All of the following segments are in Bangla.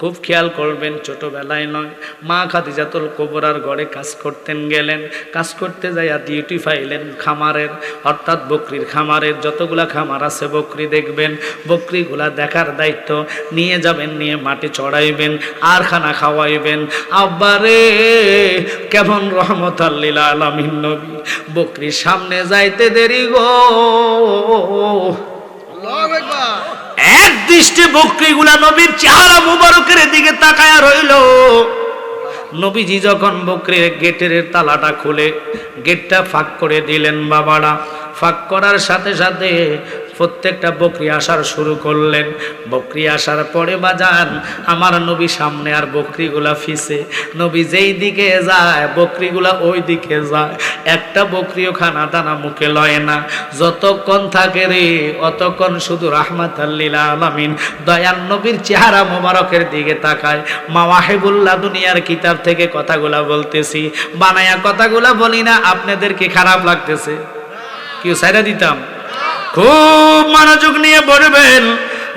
খুব খেয়াল করবেন, ছোটবেলায় নয়। মা খাদিজাতুল কোবরার ঘরে কাজ করতেন, গেলেন। কাজ করতে যাইয়া ডিউটি ফাইলেন খামারের, অর্থাৎ বকরির খামারের। যতগুলা খামার আছে, বকরি দেখবেন। বকরিগুলা দেখার দায়িত্ব। নিয়ে যাবেন, নিয়ে মাটি চড়াইবেন, আর খানা খাওয়াইবেন। আব্বারে কেমন রহমত আল্লিল আলমিন নবী। বকরির সামনে যাইতে দেরি গো। এক দৃষ্টি বকরিগুলা নবীর চেহারা মুবারকের দিকে তাকায়া রইল। নবীজি যখন বকরির গেটের তালাটা খুলে, গেটটা ফাঁক করে দিলেন বাবারা। ফাঁক করার সাথে সাথে প্রত্যেকটা বকরি আসার শুরু করলেন। বকরি আসার পরে বাজান, আমার নবী সামনে আর বকরিগুলা ফিসে। নবী যেই দিকে যায়, বকরিগুলা ওই দিকে যায়। একটা বকরিও খানা দানা মুখে লয় না। যতক্ষণ থাকে রে, অতক্ষণ শুধু রাহমাত আল্লিল আলামিন। দয়ান নবীর চেহারা মোবারকের দিকে তাকায়। মা দুনিয়ার কিতাব থেকে কথাগুলা বলতেছি। বানায়া কথাগুলা বলি না আপনাদেরকে খারাপ লাগতেছে? কেউ সাইরা দিতাম? খুব মনোযোগ নিয়ে পড়বেন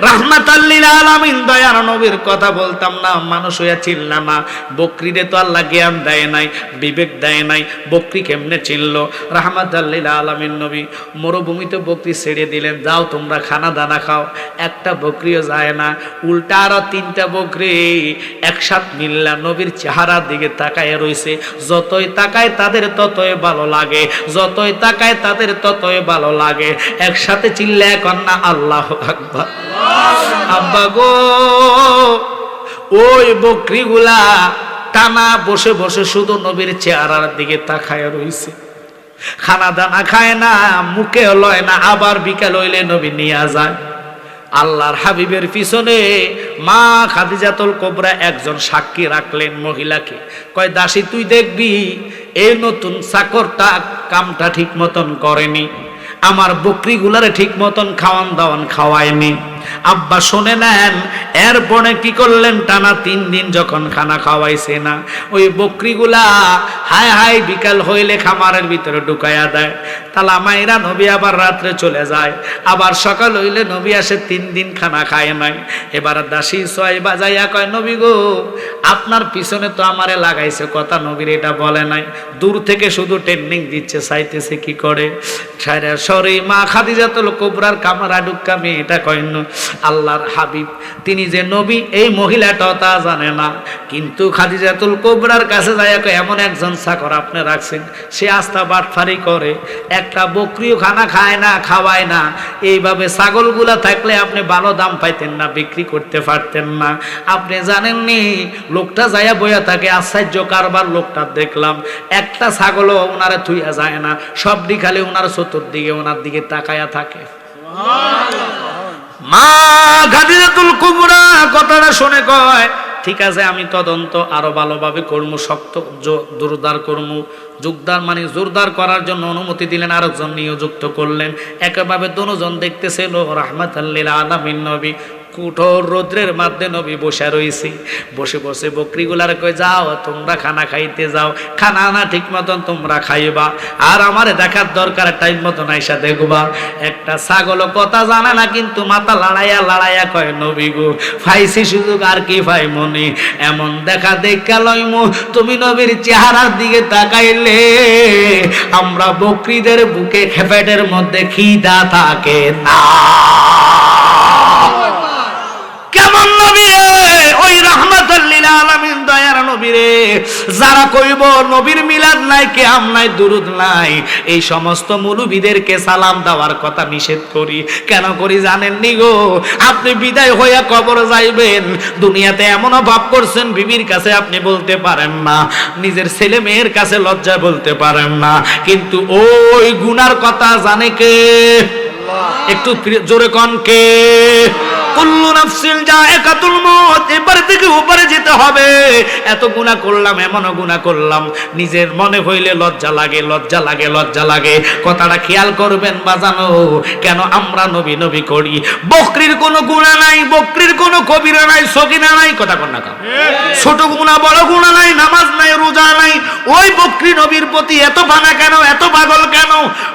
রাহমাত আল্লিল আলামিন, দয়ার নবীর কথা বলতাম না, মানুষ হইয়া চিনলা না। বকরিরে তো আল্লাহ জ্ঞান দেয় নাই, বিবেক দেয় নাই, বকরি কেমনে চিনল? রাহমাত আল্লিল আলামিন নবী, মরুভূমিতে বকরি ছেড়ে দিলেন, যাও তোমরা খানা দানা খাও, একটা বকরিও যায় না, উল্টা আরও তিনটা বকরি, একসাথ মিল্লা। নবীর চেহারার দিকে তাকায় রইছে, যতই তাকায় তাদের ততই ভালো লাগে, যতই তাকায় তাদের ততই ভালো লাগে, একসাথে চিল্লা কন্যা আল্লাহ আকবার। আব্বা গো, ওই বকরিগুলা টানা বসে বসে শুধু নবীর চেহারার দিকে তাকায় রইছে। খানা দানা খায় না, মুখে লয় না, আবার বিকাল হইলে নবী নিয়ে যায়। আল্লাহর হাবিবের পিছনে মা খাদিজাতুল কোবরা একজন সাক্ষী রাখলেন মহিলাকে। কয়, দাসী, তুই দেখবি, এই নতুন চাকরটা কামটা ঠিক মতন করেনি। আমার বকরিগুলারে ঠিক মতন খাওয়ান দাওয়ান খাওয়ায়নি। আব্বা শুনে নেন, এরপরে কি করলেন? টানা তিন দিন যখন খানা খাওয়াইছে না, ওই বকরিগুলা হায় হায় বিকাল হইলে খামারের ভিতরে ঢুকাইয়া দেয়। তালা মাইরা নবী আবার রাত্রে চলে যায়। আবার সকাল হইলে নবী আসে, তিন দিন খানা খায় নাই। এবার দাসী ছয় বাজাইয়া কয়, নবী গো, আপনার পিছনে তো আমারে লাগাইছে কথা, নবীর এটা বলে নাই। দূর থেকে শুধু ট্রেন্ডিং দিচ্ছে, চাইতেছে কি করে? সরি মা, খাদিজাতুল কোবরার কামারা ডুক্কা মেয়ে এটা কয়। আল্লাহর হাবিব। তিনি যে নবী, এই মহিলাটা তা জানে না। কিন্তু খাদিজাতুল কোবরার কাছে যায় এমন একজন চাকর আপনি রাখছেন, সে আস্থা বাটফারি করে। একটা বকরিও খানা খায় না, খাওয়ায় না। এইভাবে ছাগলগুলা থাকলে আপনি ভালো দাম পাইতেন না, বিক্রি করতে পারতেন না। আপনি জানেননি, লোকটা যাইয়া বইয়া থাকে, আশ্চর্য কারবার লোকটা দেখলাম। একটা ছাগলও ওনারা থুইয়া যায় না। সবটি খালি ওনার চতুর্দিকে ওনার দিকে তাকায়া থাকে। মা গাদিরাতুল কুবরা, কথাটা শুনে কয়, ঠিক আছে, আমি তদন্ত আরও ভালোভাবে কর্ম, শক্ত জোরদার করব যোগদার মানে জোরদার করার জন্য অনুমতি দিলেন, আরেকজন নিয়োযুক্ত করলেন। একভাবে দুজন দেখতেছিল রহমত আল্লিল আলামিন নবী। কুঠোর রৌদ্রের মধ্যে নবী বসে রয়েছি বসে বসে বকরিগুলার কই যাও, তোমরা খানা খাইতে যাও। খানা না ঠিক মতন তোমরা খাইবা। আর আমার দেখার দরকার টাইম মতন আইসা দেখবা। একটা ছাগল কথা জানে না, কিন্তু মাথা লড়াইয়া লড়াইয়া কয়, নবী গো, ফাইছি সুযোগ আর কি ফাই মনে এমন দেখা দেখা লইমু। তুমি নবীর চেহারার দিকে তাকাইলে আমরা বকরিদের বুকে খেপেটের মধ্যে খিদা থাকে না। যারা কইব নবীর মিলাদ নাই কেয়াম নাই দুরুদ নাই। এই সমস্ত মুলুবিদেরকে সালাম দেওয়ার কথা নিষেধ করি। কেন করি জানেন নি গো? আপনি বিদায় হইয়া কবর যাইবেন। দুনিয়াতে এমন ভাব করছেন বিবির কাছে আপনি বলতে পারেন না। নিজের ছেলে মেয়ের কাছে লজ্জা বলতে পারেন না। কিন্তু ওই গুনার কথা জানে কে? একটু জোরে কন কে? উপরে যেতে হবে। এত গুনাহ করলাম এমন গুনাহ করলাম। নিজের মনে হইলে লজ্জা লাগে লজ্জা লাগে লজ্জা লাগে। কথাটা খেয়াল করবেন বাজানো, কেন আমরা নবী নবী করি? বকরির কোনো গুণা নাই, বকরির কোনো কবিরা নাই সকিনা নাই, কথা কন না ছোট গুণা বড় গুণা নাই, নামাজ নাই, রোজা নাই। ওই বকরি নবীর প্রতি এত ভাঙা কেন, এত পাগল কেন?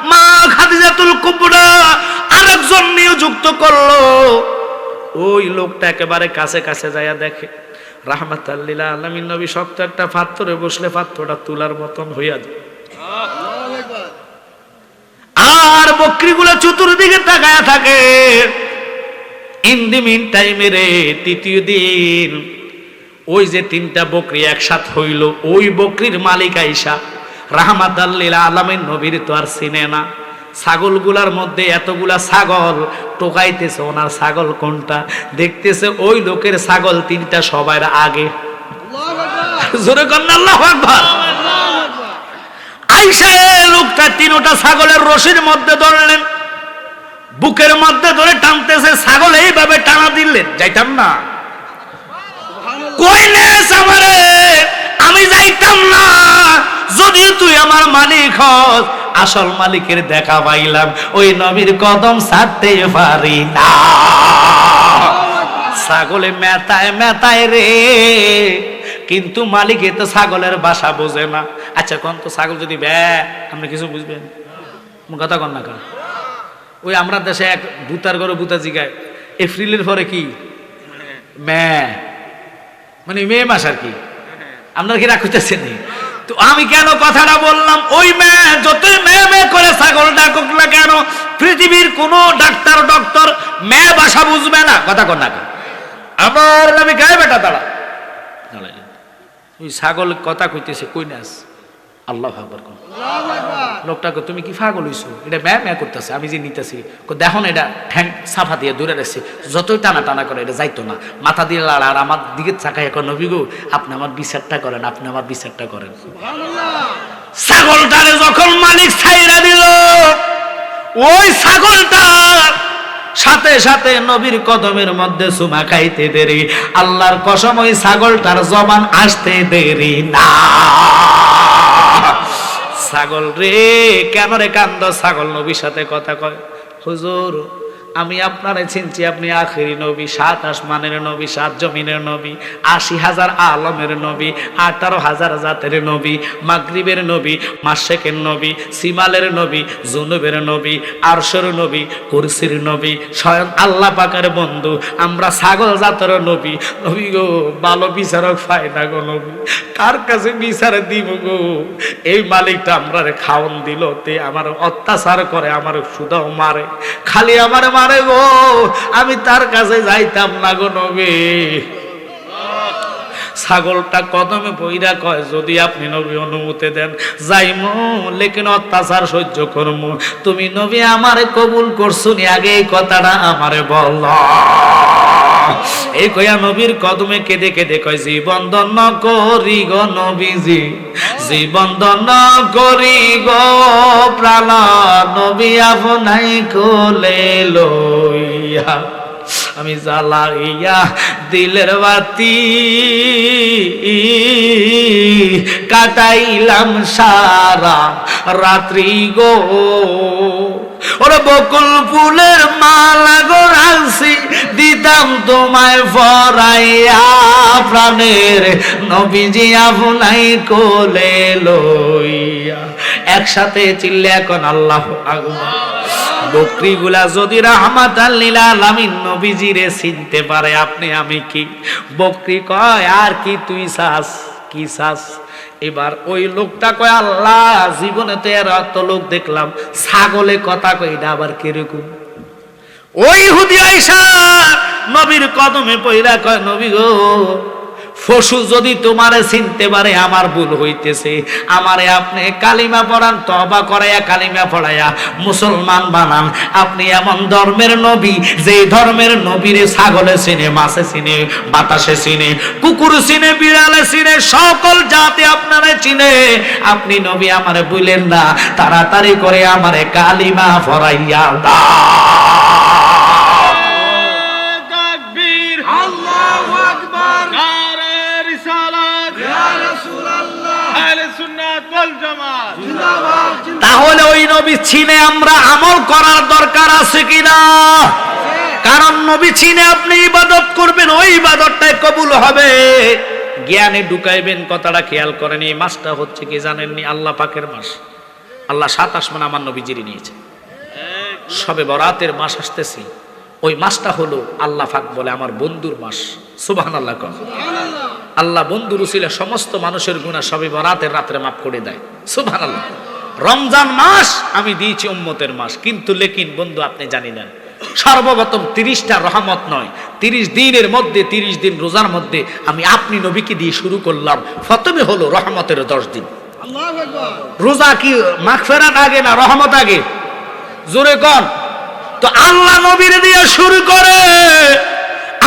মা খাদিজাতুল কুবরা আরেকজন নিয়োযুক্ত করল। ওই লোকটা একেবারে কাছে কাছে যাইয়া দেখে। রাহমাত আল্লিলা আলমিন নবী শক্ত একটা পাত্রে বসলে পাত্রটা তুলার মতন হইয়া যায়। আর বকরিগুলো চতুর্দিকে তাকায়া থাকে। ইন দি মিন রে তৃতীয় দিন, ওই যে তিনটা বকরি একসাথ হইল, ওই বকরির মালিক আইসা। রাহমাত আল্লিল আলমের নবীর তো আর চিনে না। ছাগলগুলার মধ্যে এতগুলা ছাগল টোকাইতেছে, ওনার ছাগল কোনটা? দেখতেছে ওই লোকের ছাগল তিনটা, সবার আগে। লোকটা তিনটা ছাগলের রশির মধ্যে ধরলেন বুকের মধ্যে ধরে টানতেছে, ছাগল এইভাবে টানা দিলেন। যাইতাম না। আমি যাইতাম না। যদি তুই আমার মালিক হস আসল মালিকের দেখা পাইলাম। ওই নবীর কদম ছাড়তে পারি না। ছাগলে মেতায় মেতায় রে। কিন্তু মালিকে তো ছাগলের বাসা বোঝে না। আচ্ছা কোন তো ছাগল যদি ব্যা আপনি কিছু বুঝবেন? কথা কন না ওই আমরা দেশে এক ভূতার ঘরে ভূতা জিগায়। এপ্রিলের পরে কি? মে। মানে মে মাস আর কি। আপনার কি রাখতেছেন তো আমি কেন কথাটা বললাম? ওই মেয়ে, যতই মেয়ে মেয়ে করে ছাগল ডাকুক না কেন, পৃথিবীর কোন ডাক্তার, ডক্টর মেয়ে ভাষা বুঝবে না। কথা কর না আমার নামে গায়ে বেটা তারা ওই ছাগল কথা কইতেছে কই নাস আল্লাহ ভাববার কোন লোকটাকে তুমি কি পাগল হইছো? এটা ম্যা ম্যা করতেছে আমি যে নিতেছি। কো দেখো না এটা ঠ্যাং সাফা দিয়ে দূরে রেখেছে। যতই টানা টানা করে এটা যাইতো না। মাথা দিয়ে লাড়া আর আমার দিকে চাকায় এখন নবী গো আপনি আমার বিচারটা করেন আপনি আমার বিচারটা করেন। ছাগলটারে যখন মালিক ছাইরা দিল ওই ছাগলটার সাথে সাথে নবীর কদমের মধ্যে সুমা খাইতে দেরি। আল্লাহর কসম ওই ছাগলটার জবান আসতে দেরি না। ছাগল রে কেন রে কান্দ ছাগল নবীর সাথে কথা কয়? হুজুর আমি আপনারে চিনছি, আপনি আখেরি নবী, সাত আসমানের নবী, সাত জমিনের নবী, আশি হাজার আলমের নবী, আঠারো হাজার জাতের নবী, মাগরিবের নবী, মাসেকের নবী, সিমালের নবী, জুনুবের নবী, আরশের নবী, কুরসির নবী, স্বয়ং আল্লাহ পাকের বন্ধু, আমরা ছাগল জাতের নবী। নবী গো, ভালো বিচারক না গো নবী, কার কাছে বিচার দিব গো? এই মালিকটা আমরা খাওন দিল, তে আমার অত্যাচার করে, আমার সুদাও মারে, খালি আমার মারে গো, আমি তার কাছে যাইতাম না গো নবী। ছাগলটা কদমে বইরা কয়, যদি আপনি নবী অনুমতি দেন, যাইমু, লেকিন অত্যাচার সহ্য করমু। তুমি নবী আমারে কবুল করছ নি, আগে এই কথাটা আমারে বল। এই কয়া নবীর কদমে কেঁদে কেঁদে কয়, জীবন দন্ন করি গো নবীজি জীবন দন্ন করি প্রাণ নবী আপনাই কোলে লইয়া আমি জ্বালাইয়া দিলের বাতি কাটাইলাম সারা রাত্রি গো। ওরে বকুল ফুলের মালা গো রাখছি দিতাম তোমায় ফরাইয়া প্রাণের নবীজি আপনাই কোলে লইয়া একসাথে চিল্লে এখন আল্লাহ বকরিগুলা যদি চিনতে পারে, আপনি, আমি কি? বকরি কয়, আর কি তুই চাস? কি চাস? এবার ওই লোকটা কয়, আল্লাহ, জীবনে তো এর অত লোক দেখলাম। ছাগলে কথা কই এটা আবার কীরকম? ওই হুদি আইসা নবীর কদমে পইরা কয়, নবী গো পশু যদি তোমারে চিনতে পারে, আমার ভুল হইতেছে। আমারে আপনি কালিমা পড়ান তবা করাইয়া কালিমা পড়াইয়া মুসলমান বানান। আপনি এমন ধর্মের নবী যে ধর্মের নবীরে ছাগলে চিনে, মাছে চিনে, বাতাসে চিনে, কুকুর চিনে, বিড়ালে চিনে, সকল জাতি আপনারে চিনে। আপনি নবী, আমারে বললেন না। তাড়াতাড়ি করে আমারে কালিমা পড়াইয়া দাও। তাহলে ওই নবী চিনে আমরা আমল করার দরকার আছে কিনা? কারণ নবী চিনে আপনি ইবাদত করবেন ওই ইবাদতটাই কবুল হবে। জ্ঞানে ঢুকাইবেন কথাটা খেয়াল করেন এই মাসটা হচ্ছে কি জানেননি? আল্লাহ পাকের মাস। আল্লাহ সাত আসমান আমার নবী নবীজিরি নিয়েছে। সবে বরাতের মাস আসতেছি। ওই মাসটা হলো আল্লাহ ফাক বলে আমার বন্ধুর মাস। সুবাহ আল্লাহ কন আল্লাহ বন্ধু রুসিলে সমস্ত মানুষের গুণা সবে বরাতের রাত্রে মাফ করে দেয়। সুবাহ আল্লাহ রমজান মাস আমি দিয়েছি উম্মতের মাস। কিন্তু লেকিন বন্ধু আপনি জানি না। সর্বপ্রথম তিরিশটা রহমত নয়। তিরিশ দিনের মধ্যে তিরিশ দিন রোজার মধ্যে আমি আপনি নবীকে দিয়ে শুরু করলাম। প্রথমে হলো রহমতের দশ দিন। রোজা কি মাগফেরাত আগে না রহমত আগে? জোরে কন। তো আল্লাহ নবীর দিয়ে শুরু করে।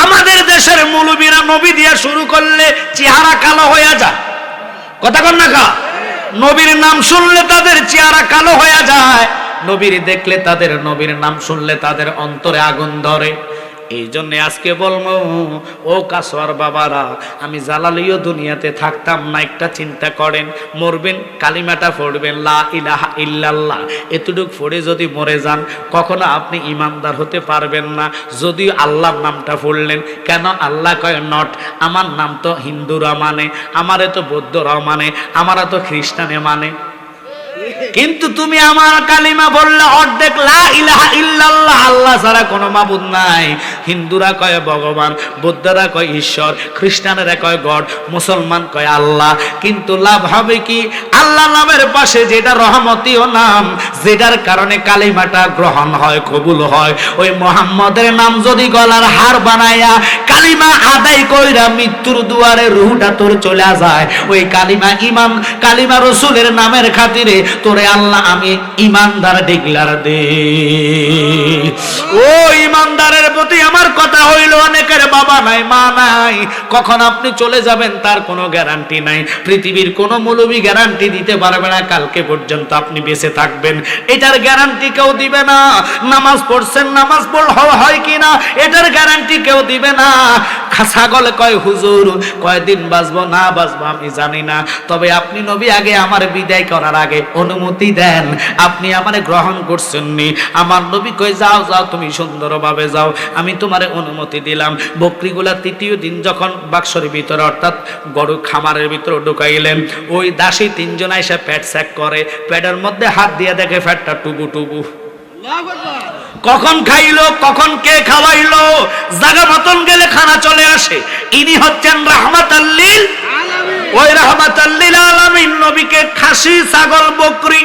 আমাদের দেশের মৌলবীরা নবী দিয়ে শুরু করলে চেহারা কালো হয়ে যায়। কথা কন না কা? নবীর নাম শুনলে তাদের চেহারা কালো হয়ে যায়। নবীর দেখলে তাদের নবীর নাম শুনলে তাদের অন্তরে আগুন ধরে। এই জন্য আজকে বলব, ও কাসোয়ার বাবারা, আমি জালালিও দুনিয়াতে থাকতাম না, একটা চিন্তা করেন, মরবেন, কালিমাটা পড়বেন, লা ইলাহা ইল্লাল্লাহ। এতটুক পড়ে যদি মরে যান, কখনো আপনি ইমানদার হতে পারবেন না। যদি আল্লাহর নামটা পড়লেন, কেন আল্লাহ কয় নট? আমার নাম তো হিন্দুরা মানে আমারে তো বৌদ্ধরা মানে আমারা তো খ্রিস্টানে মানে। কিন্তু তুমি আমার কালিমা বললে অর্ধেক লা আল্লাহ ছাড়া কোনো মাবুদ নাই। হিন্দুরা কয় ভগবান, বৌদ্ধরা কয় ঈশ্বর, খ্রিস্টানেরা কয় গড, মুসলমান কয় আল্লাহ। কিন্তু লাভ হবে কি? আল্লাহ নামের পাশে যেটা রহমতীয় নাম, যেটার কারণে কালিমাটা গ্রহণ হয়, কবুল হয়। ওই মোহাম্মদের নাম যদি গলার হার বানায়া কালিমা আদায় কইরা মৃত্যুর দুয়ারে রুহটা তোর চলে যায়। ওই কালিমা ইমান কালিমা রসুলের নামের খাতিরে তোরে আল্লাহ আমি ইমানদার ডিগলার দে। ও ইমানদারের প্রতি আমার কথা হইল, অনেকের বাবা নাই, মা নাই। কখন আপনি চলে যাবেন তার কোনো গ্যারান্টি নাই। পৃথিবীর কোনো মৌলবী গ্যারান্টি দিতে পারবে না, কালকে পর্যন্ত আপনি বেঁচে থাকবেন। এটার গ্যারান্টি কেউ দিবে না। নামাজ পড়ছেন, নামাজ পড় হয় কি না, এটার গ্যারান্টি কেউ দিবে না। ছাগল কয়, হুজুর, কয়দিন বাঁচবো, না বাঁচবো আমি জানি না। তবে আপনি নবী আগে আমার বিদায় করার আগে অনুমতি দেন। আপনি আমারে গ্রহণ করছেন নি আমার নবী কই যাও যাও তুমি সুন্দরভাবে যাও। আমি তোমারে অনুমতি দিলাম। বকরিগুলা তৃতীয় দিন যখন বাক্সর ভিতরে অর্থাৎ গরু খামারের ভিতরে ঢুকাইলেন ওই দাসী তিনজন এসে প্যাট স্যাক করে। পেটের মধ্যে হাত দিয়ে দেখে ফ্যাটটা টুবু টুবু। কখন খাইলো কখন কে খাওয়াইলো জাগা মতন গেলে খানা চলে আসে। ইনি হচ্ছেন রাহমাত আল্লিল ওই রাহমাত আল্লিল আলামিন নবীকে খাসি, ছাগল, বকরি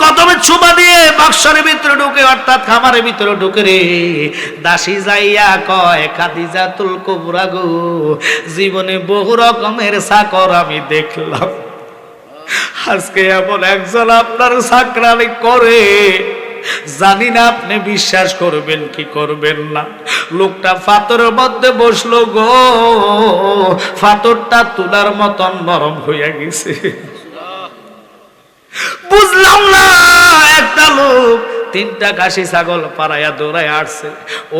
কদমে ছুবা দিয়ে বাক্সরের ভিতরে ঢুকে, অর্থাৎ খামারের ভিতরে ঢুকে রে। দাসী যাইয়া কয় খাদিজা তুল কবুরা গো, জীবনে বহু রকমের সাকর আমি দেখলাম। আজকে এমন একজন আপনার সাকরানি করে। জানি না আপনি বিশ্বাস করবেন কি করবেন না। লোকটা ফাতরের মধ্যে বসল গো। ফাতরটা তুলার মতন নরম হইয়া গেছে। বুঝলাম না, একটা লোক তিনটা কাশি ছাগল পাড়াইয়া দৌড়ায় আসছে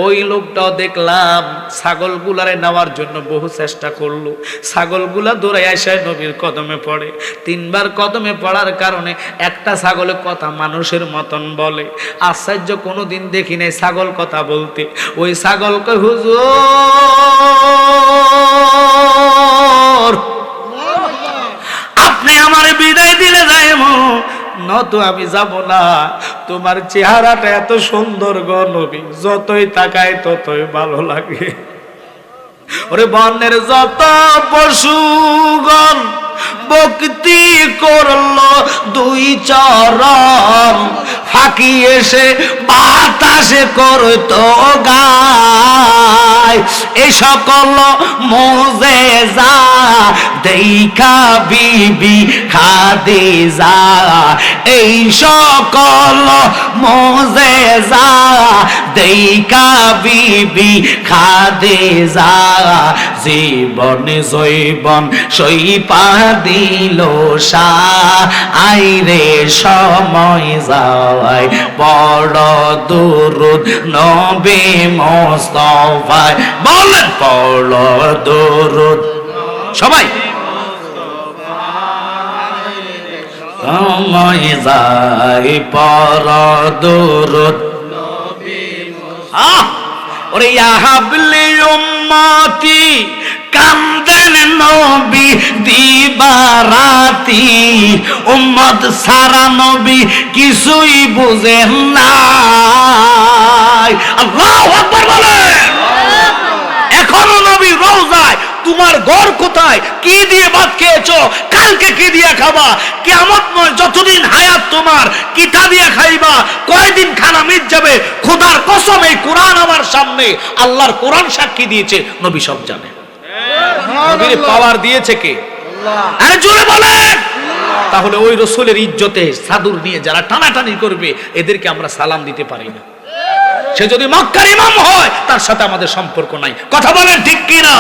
ওই লোকটাও দেখলাম ছাগল গুলারে নেওয়ার জন্য বহু চেষ্টা করল। ছাগলগুলা দৌড়ায় আসায় নবীর কদমে পড়ে। তিনবার কদমে পড়ার কারণে একটা ছাগলের কথা মানুষের মতন বলে। আশ্চর্য, কোনোদিন দেখি নাই ছাগল কথা বলতে। ওই ছাগলকে হুজুর, আপনি আমার বিদায় দিলে যাই নত আমি যাব না। তোমার চেহারাটা এত সুন্দর গো নবী, যতই তাকায় ততই ভালো লাগে। ওরে বন্যের যত পশুগণ ভক্তি করল দুই চরণ। ফাঁকি এসে বাতাসে করতো গায়। এই সকল মোজে যা দেখা বিবি খাদে যা এই সকল মোজে যা দেখা বিবি খাদে যা জীবন জৈবন সইপা দিল সা। আইরে সময় যাওয়ায় বড় দুরুদ নবে মোস্তফায়। বলেন, বড় দুরুদ। সবাই। সময় যায় পর দুরুদ। আহ! ওরে ইয়াহাবলি উম্মতি দিবারাতি উম্মত সারা নবী কিছুই বুঝে না আল্লাহ আকবার বলেন। এখনও নবী রোজায় তোমার ঘর কোথায়? কি দিয়ে ভাত খেয়েছো? কালকে কি দিয়ে খাবা? কেমন নয় যতদিন হায়াত তোমার কিতা দিয়ে খাইবা? কয়দিন খানা মিট যাবে? খোদার কসম এই কোরআন আমার সামনে আল্লাহর কোরআন সাক্ষী দিয়েছে নবী সব জানে। নবীর পাওয়ার দিয়েছে কে? আরে জোরে বলেন। তাহলে ওই রসুলের ইজ্জতে সাদুর নিয়ে যারা টানাটানি করবে এদেরকে আমরা সালাম দিতে পারি না। সে যদি মক্কার ইমাম হয় তার সাথে আমাদের সম্পর্ক নাই। কথা বলেন ঠিক কি না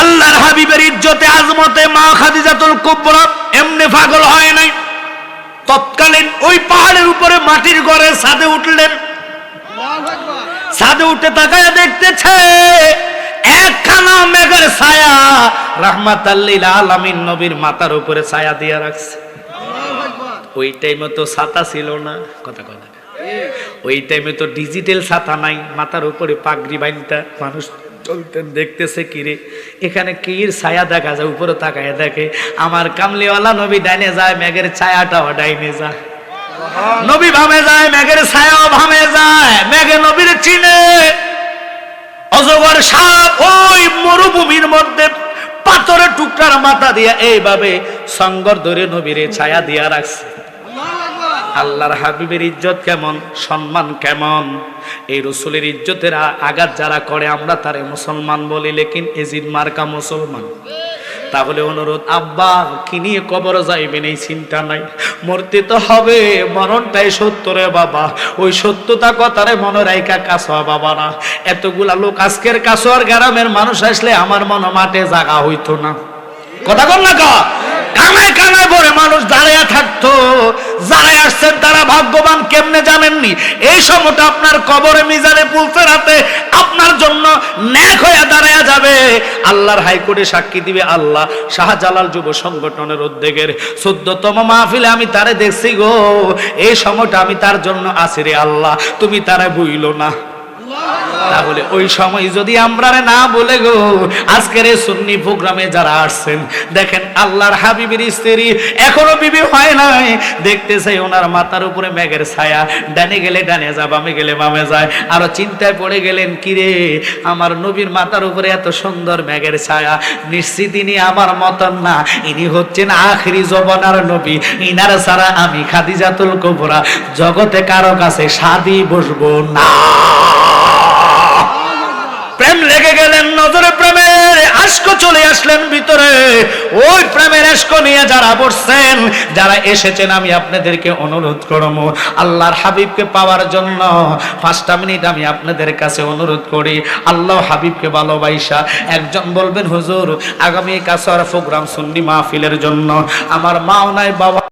আল্লাহর হাবিবের ইজ্জতে আজমতে মা খাদিজাতুল কুবরা এমনি পাগল হয় নাই। তৎকালীন ওই পাহাড়ের উপরে মাটির ঘরে ছাদে উঠলেন। ছাদে উঠে তাকায় দেখতেছে একখানা মেঘের ছায়া রাহমাত আলামিন নবীর মাথার উপরে ছায়া দিয়ে রাখছে। ওই টাইমে তো ছাতা ছিল না কথা কথা ওই টাইমে তো ডিজিটাল ছাতা নাই মাথার উপরে পাগড়ি বাইনটা মানুষ চলতেন দেখতেছে কিরে এখানে কির ছায়া দেখা যায় উপরে তাকায় দেখে আমার কামলিওয়ালা নবী ডাইনে যায় মেঘের ছায়াটাও ডাইনে যায়। নবী ভামে যায় মেঘের ছায়াও ভামে যায় মেঘে নবীর চিনে। অজগর সাপ ওই মরুভূমির মধ্যে পাথরের টুকরার মাথা দিয়া এইভাবে সঙ্গর ধরে নবীরে ছায়া দিয়া রাখছে। আল্লাহর হাবিবের ইজ্জত কেমন, সম্মান কেমন? এই রসুলের ইজ্জতের আঘাত যারা করে, আমরা তারে মুসলমান বলি, লেকিন এজিদ মার্কা মুসলমান। তাহলে অনুরোধ, আব্বা, কি নিয়ে কবর যাইবেন? এই চিন্তা নাই। মরতে তো হবে, মরণটাই সত্য রে বাবা। ওই সত্যতা কথারে মনে রাইকা কাছ বাবা না। এতগুলা লোক আজকের কাছোয়ার গ্রামের মানুষ আসলে আমার মনে মাঠে জাগা হইতো না। কথা বল না কানায় কানায় ভরে মানুষ দাঁড়িয়ে থাকতো। যারা আসছেন তারা ভাগ্যবান, কেমনে জানেননি? এই সময়টা আপনার কবরে মিজানে পুলসে রাতে আপনার জন্য ন্যাক হয়ে দাঁড়ায় যাবে। আল্লাহর হাইকোর্টে সাক্ষী দিবে আল্লাহ শাহজালাল যুব সংগঠনের উদ্যোগের। চোদ্দতম মাহফিলে আমি তারে দেখছি গো। এই সময়টা আমি তার জন্য আছি রে আল্লাহ, তুমি তারা বুইল না। তাহলে ওই সময় যদি আমরা না বলে গো, আজকের এই সুন্নি প্রোগ্রামে যারা আসছেন, দেখেন আল্লাহর হাবিবের স্ত্রী এখনও বিবি হয় নাই। দেখতেছে ওনার মাথার উপরে মেঘের ছায়া। ডানে গেলে ডানে যা, বামে গেলে বামে যায়। আরও চিন্তায় পড়ে গেলেন কিরে আমার নবীর মাথার উপরে এত সুন্দর মেঘের ছায়া। নিশ্চিত ইনি আমার মতন না। ইনি হচ্ছেন আখরি জবনার নবী। ইনার ছাড়া আমি খাদিজাতুল কবরা। জগতে কারও কাছে সাদি বসবো না। প্রেম লেগে গেলেন নজরে প্রেমের আশক চলে আসলেন ভিতরে। ওই প্রেমের আশক নিয়ে যারা বসছেন, যারা এসেছেন, আমি আপনাদেরকে অনুরোধ করব, আল্লাহর হাবিবকে পাওয়ার জন্য। পাঁচটা মিনিট আমি আপনাদের কাছে অনুরোধ করি, আল্লাহ হাবিবকে ভালোবাসা। একজন বলবেন, হুজুর আগামী কাছার প্রোগ্রাম সুন্নি মাহফিলের জন্য। আমার মাও নাই বাবা